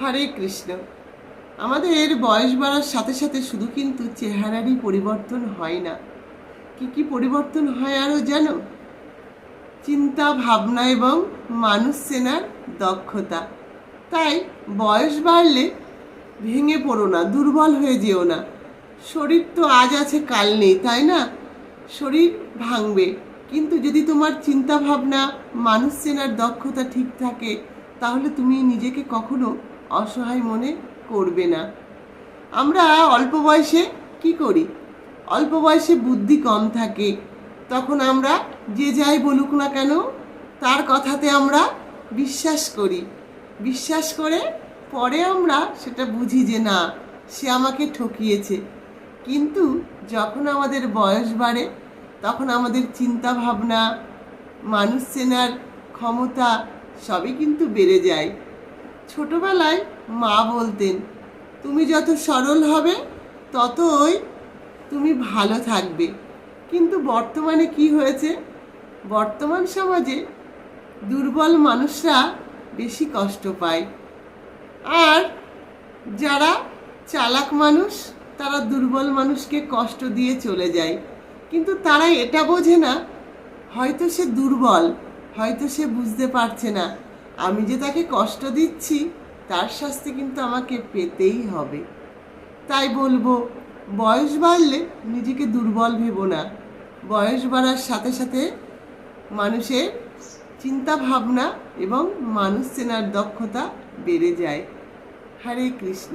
হরে কৃষ্ণ। আমাদের বয়স বাড়ার সাথে সাথে শুধু কিন্তু চেহারারই পরিবর্তন হয় না। কি কি পরিবর্তন হয় আরও জানো? চিন্তা, ভাবনা এবং মানুষ চেনার দক্ষতা। তাই বয়স বাড়লে ভেঙে পড়ো না, দুর্বল হয়ে যেও না। শরীর তো আজ আছে, কাল নেই, তাই না? শরীর ভাঙবে, কিন্তু যদি তোমার চিন্তা, ভাবনা, মানুষ চেনার দক্ষতা ঠিক থাকে, তাহলে তুমি নিজেকে কখনো অসহায় মনে করবে না। আমরা অল্প বয়সে কি করি? অল্প বয়সে বুদ্ধি কম থাকে। তখন আমরা যে যাই বলুক না কেন, তার কথাতে আমরা বিশ্বাস করি। বিশ্বাস করে পরে আমরা সেটা বুঝি যে না, সে আমাকে ঠকিয়েছে। কিন্তু যখন আমাদের বয়স বাড়ে, তখন আমাদের চিন্তা ভাবনা মানুষ চেনার ক্ষমতা সবই কিন্তু বেড়ে যায়। ছোটবেলায় মা বলতেন, তুমি যত সরল হবে, ততই তুমি ভালো থাকবে। কিন্তু বর্তমানে কি হয়েছে? বর্তমান সমাজে দুর্বল মানুষরা বেশি কষ্ট পায়। আর যারা চালাক মানুষ, তারা দুর্বল মানুষকে কষ্ট দিয়ে চলে যায়। কিন্তু তারা এটা বোঝে না, হয়তো সে দুর্বল, হয়তো সে বুঝতে পারছে না। আমি যে তাকে কষ্ট দিচ্ছি, তার শাস্তি কিন্তু আমাকে পেতেই হবে। তাই বলব, বয়স বাড়লে নিজেকে দুর্বল ভেব না। বয়স বাড়ার সাথে সাথে মানুষের চিন্তা ভাবনা এবং মানুষ চেনার দক্ষতা বেড়ে যায়। হরে কৃষ্ণ।